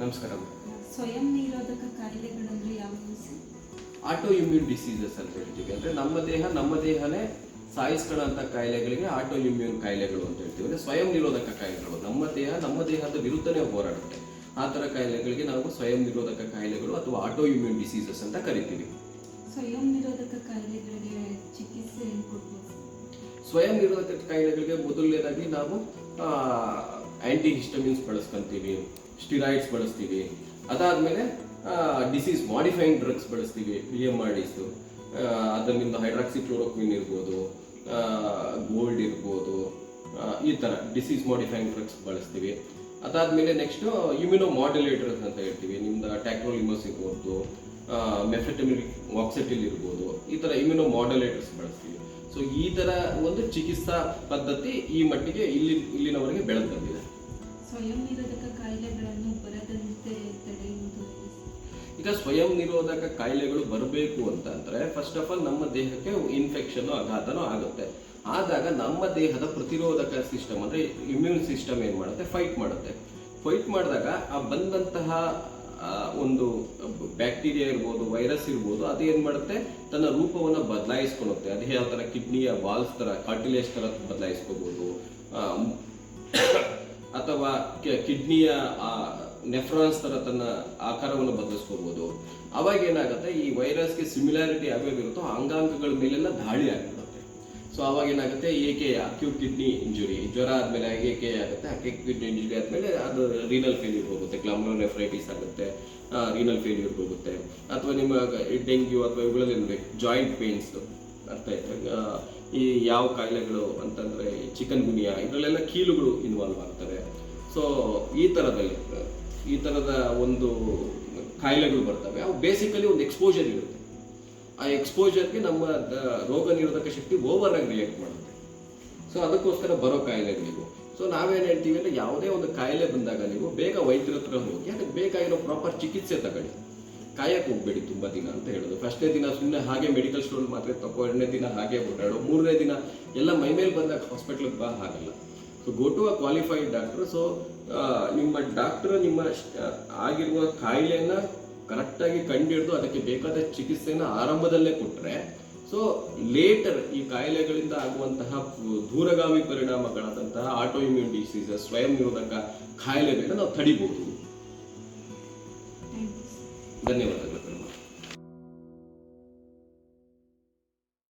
ನಮಸ್ಕಾರ ಸ್ವಯಂ ನಿರೋಧಕ ಕಾಯಿಲೆಗಳಂದ್ರೆ ಯಾವುವು ಸರ್? ಆಟೋ ಇಮ್ಯೂನ್ ಡಿಸೀಸಸ್ ಅಂತ ಹೇಳ್ತೀವಿ. ಅಂದ್ರೆ ನಮ್ಮ ದೇಹ ನಮ್ಮ ದೇಹನೇ ಸಾಯಿಸ್ಕೊಳ್ಳೋಂಥ ಕಾಯಿಲೆಗಳಿಗೆ ಆಟೋ ಇಮ್ಯೂನ್ ಕಾಯಿಲೆಗಳು ಅಂತ ಹೇಳ್ತೀವಿ. ಅಂದ್ರೆ ಸ್ವಯಂ ನಿರೋಧಕ ಕಾಯಿಲೆಗಳು. ನಮ್ಮ ದೇಹ ನಮ್ಮ ದೇಹದ ವಿರುದ್ಧನೇ ಹೋರಾಡುತ್ತೆ. ಆ ಥರ ಕಾಯಿಲೆಗಳಿಗೆ ನಾವು ಸ್ವಯಂ ನಿರೋಧಕ ಕಾಯಿಲೆಗಳು ಅಥವಾ ಆಟೋ ಇಮ್ಯೂನ್ ಡಿಸೀಸಸ್ ಅಂತ ಕರಿತೀವಿ. ಸ್ವಯಂ ನಿರೋಧಕ ಕಾಯಿಲೆಗಳಿಗೆ ಚಿಕಿತ್ಸೆ ಸ್ವಯಂ ನಿರೋಧಕ ಕಾಯಿಲೆಗಳಿಗೆ ಮೊದಲನೇದಾಗಿ ನಾವು ಆಂಟಿ ಹಿಸ್ಟಮಿನ್ಸ್ ಬಳಸ್ಕೊಂತೀವಿ. ಸ್ಟಿರಾಯ್ಡ್ಸ್ ಬಳಸ್ತೀವಿ. ಅದಾದಮೇಲೆ ಡಿಸೀಸ್ ಮಾಡಿಫೈಯಿಂಗ್ ಡ್ರಗ್ಸ್ ಬಳಸ್ತೀವಿ. ಪಿ ಎಂ ಆರ್ ಡಿಸು ಅದರಿಂದ ಹೈಡ್ರಾಕ್ಸಿ ಕ್ಲೋರೋಕ್ವಿನ್ ಇರ್ಬೋದು ಗೋಲ್ಡ್ ಇರ್ಬೋದು ಈ ಥರ ಡಿಸೀಸ್ ಮಾಡಿಫೈಯಿಂಗ್ ಡ್ರಗ್ಸ್ ಬಳಸ್ತೀವಿ. ಅದಾದಮೇಲೆ ನೆಕ್ಸ್ಟು ಇಮ್ಯುನೋ ಮಾಡ್ಯುಲೇಟರ್ಸ್ ಅಂತ ಹೇಳ್ತೀವಿ. ನಿಮ್ದು ಟ್ಯಾಕ್ರೋಲಿಮಸ್ ಇರ್ಬೋದು ಮೆಫೆಟಮಿಕ್ ಆಕ್ಸಿಟಿಲ್ ಇರ್ಬೋದು, ಈ ಥರ ಇಮ್ಯುನೋ ಮಾಡ್ಯುಲೇಟರ್ಸ್ ಬಳಸ್ತೀವಿ. ಸೊ ಈ ಥರ ಒಂದು ಚಿಕಿತ್ಸಾ ಪದ್ಧತಿ ಈ ಮಟ್ಟಿಗೆ ಇಲ್ಲಿ, ಇಲ್ಲಿನವರೆಗೆ ಬೆಳೆದು ಬಂದಿದೆ. ಸ್ವಯಂ ನಿರೋಧಕ ಕಾಯಿಲೆಗಳನ್ನು ಬರದಂತೆ ತಡೆಯುವುದು. ಈಗ ಸ್ವಯಂ ನಿರೋಧಕ ಕಾಯಿಲೆಗಳು ಬರಬೇಕು ಅಂತಂದ್ರೆ ಫಸ್ಟ್ ಆಫ್ ಆಲ್ ನಮ್ಮ ದೇಹಕ್ಕೆ ಇನ್ಫೆಕ್ಷನ್ ಆಘಾತನೂ ಆಗುತ್ತೆ. ಆದಾಗ ನಮ್ಮ ದೇಹದ ಪ್ರತಿರೋಧಕ ಸಿಸ್ಟಮ್ ಅಂದ್ರೆ ಇಮ್ಯೂನ್ ಸಿಸ್ಟಮ್ ಏನ್ ಮಾಡುತ್ತೆ? ಫೈಟ್ ಮಾಡುತ್ತೆ. ಫೈಟ್ ಮಾಡಿದಾಗ ಆ ಬಂದಂತಹ ಒಂದು ಬ್ಯಾಕ್ಟೀರಿಯಾ ಇರ್ಬೋದು ವೈರಸ್ ಇರ್ಬೋದು, ಅದು ಏನ್ ಮಾಡುತ್ತೆ? ತನ್ನ ರೂಪವನ್ನು ಬದಲಾಯಿಸ್ಕೊಳುತ್ತೆ ಅದು ಯಾವ ತರ ಕಿಡ್ನಿಯ ವಾಲ್ಸ್ ತರ ಕಾರ್ಟಿಲೇಜ್ ತರ ಬದಲಾಯಿಸ್ಕೋಬಹುದು ಅಥವಾ ಕಿಡ್ನಿಯ ನೆಫ್ರಾನ್ಸ್ ತರ ತನ್ನ ಆಕಾರವನ್ನು ಬದಲಿಸ್ಕೋಬಹುದು ಅವಾಗ ಏನಾಗುತ್ತೆ, ಈ ವೈರಸ್ಗೆ ಸಿಮಿಲಾರಿಟಿ ಯಾವ್ಯಾವಿರುತ್ತೋ ಅಂಗಾಂಗಗಳ ಮೇಲೆಲ್ಲ ದಾಳಿ ಆಗಿಬಿಡುತ್ತೆ. ಸೊ ಅವಾಗ ಏನಾಗುತ್ತೆ, ಏಕೆ ಅಕ್ಯೂಟ್ ಕಿಡ್ನಿ ಇಂಜುರಿ ಜ್ವರ ಆದ್ಮೇಲೆ ಏಕೆ ಆಗುತ್ತೆ ಅಕ್ಯೂಟ್ ಕಿಡ್ನಿ ಇಂಜುರಿ ಆದ್ಮೇಲೆ ಅದು ರೀನಲ್ ಫೇಲ್ಯೂರ್ ಹೋಗುತ್ತೆ ಗ್ಲಾಮ್ರೋನೆಫ್ರೈಟಿಸ್ ಆಗುತ್ತೆ ರೀನಲ್ ಫೇಲ್ಯೂರ್ ಹೋಗುತ್ತೆ. ಅಥವಾ ನಿಮ್ಮ ಡೆಂಗ್ಯೂ ಅಥವಾ ಇವುಗಳಲ್ಲಿ ಜಾಯಿಂಟ್ ಪೇನ್ಸ್ ಅರ್ಥ ಆಯ್ತಾ ಈ ಯಾವ ಕಾಯಿಲೆಗಳು ಅಂತಂದ್ರೆ ಚಿಕನ್ ಗುನಿಯಾ ಇದರಲ್ಲೆಲ್ಲ ಕೀಲುಗಳು ಇನ್ವಾಲ್ವ್ ಆಗ್ತವೆ. ಸೊ ಈ ಥರದಲ್ಲಿ ಈ ಥರದ ಒಂದು ಕಾಯಿಲೆಗಳು ಬರ್ತವೆ. ಅವು ಬೇಸಿಕಲಿ ಒಂದು ಎಕ್ಸ್ಪೋಜರ್ ಇರುತ್ತೆ. ಆ ಎಕ್ಸ್ಪೋಜರ್ಗೆ ನಮ್ಮ ರೋಗ ನಿರೋಧಕ ಶಕ್ತಿ ಓವರ್ ಆಗಿ ರಿಯಾಕ್ಟ್ ಮಾಡುತ್ತೆ. ಸೊ ಅದಕ್ಕೋಸ್ಕರ ಬರೋ ಕಾಯಿಲೆಗಳಿಗೂ ಸೊ ನಾವೇನು ಹೇಳ್ತೀವಿ ಅಂದರೆ ಯಾವುದೇ ಒಂದು ಕಾಯಿಲೆ ಬಂದಾಗ ನೀವು ಬೇಗ ವೈದ್ಯರ ಹತ್ರ ಹೋಗಿ, ಅದಕ್ಕೆ ಬೇಕಾಗಿರೋ ಪ್ರಾಪರ್ ಚಿಕಿತ್ಸೆ ತಗೊಳ್ಳಿ. ಕಾಯಕ್ಕೆ ಹೋಗ್ಬೇಡಿ ತುಂಬಾ ದಿನ ಅಂತ ಹೇಳೋದು. ಫಸ್ಟ್ನೇ ದಿನ ಸುಮ್ಮನೆ ಹಾಗೆ ಮೆಡಿಕಲ್ ಸ್ಟೋರ್ ಮಾತ್ರ ತಗೋ ಎರಡನೇ ದಿನ ಹಾಗೆ ಓಡಾಡೋ, ಮೂರನೇ ದಿನ ಎಲ್ಲ ಮೈಮೇಲೆ ಬಂದಾಗ ಹಾಸ್ಪಿಟ್ಲಿಗೆ ಬಾ, ಹಾಗಲ್ಲ. So go to a qualified doctor so ನಿಮ್ಮ ಡಾಕ್ಟರ್ ನಿಮ್ಮ ಆಗಿರುವ ಕಾಯಿಲೆಯನ್ನ ಕರೆಕ್ಟಾಗಿ ಕಂಡುಹಿಡಿದು ಅದಕ್ಕೆ ಬೇಕಾದ ಚಿಕಿತ್ಸೆಯನ್ನು ಆರಂಭದಲ್ಲೇ ಕೊಟ್ಟರೆ ಸೊ ಲೇಟರ್ ಈ ಕಾಯಿಲೆಗಳಿಂದ ಆಗುವಂತಹ ದೂರಗಾಮಿ ಪರಿಣಾಮಗಳಾದಂತಹ ಆಟೋ ಇಮ್ಯೂನ್ ಡಿಸೀಸಸ್ ಸ್ವಯಂ ನಿರೋಧಕ ಕಾಯಿಲೆಗಳನ್ನ ನಾವು ತಡಿಬಹುದು. ಧನ್ಯವಾದ.